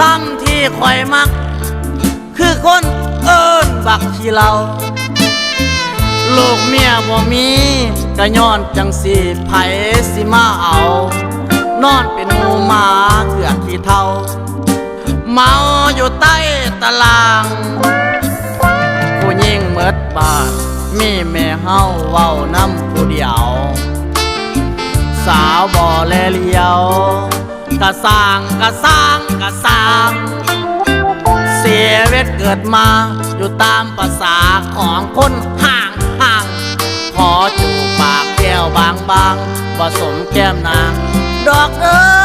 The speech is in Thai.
คำที่คอยมัก คือคนเอิ้นบักที่เรา ลูกเมียบ่มีกะย้อนจังสีไผสิมาเอา นอนเป็นหมูหมาเกือกขี้เทาเมาอยู่ใต้ตาราง ผู้ยิ่งเมิดบาทมีแม่เฮาเว้าน้ำผู้เดียว สาวบ่แลเลียว กะสร้างกะสร้างกะสร้าง เสียเวทเกิดมาอยู่ตามภาษาของคนห่างห่าง ขอจูบปากแก้วบางบางผสมแก้มนาง ดอกเอิกขี่มา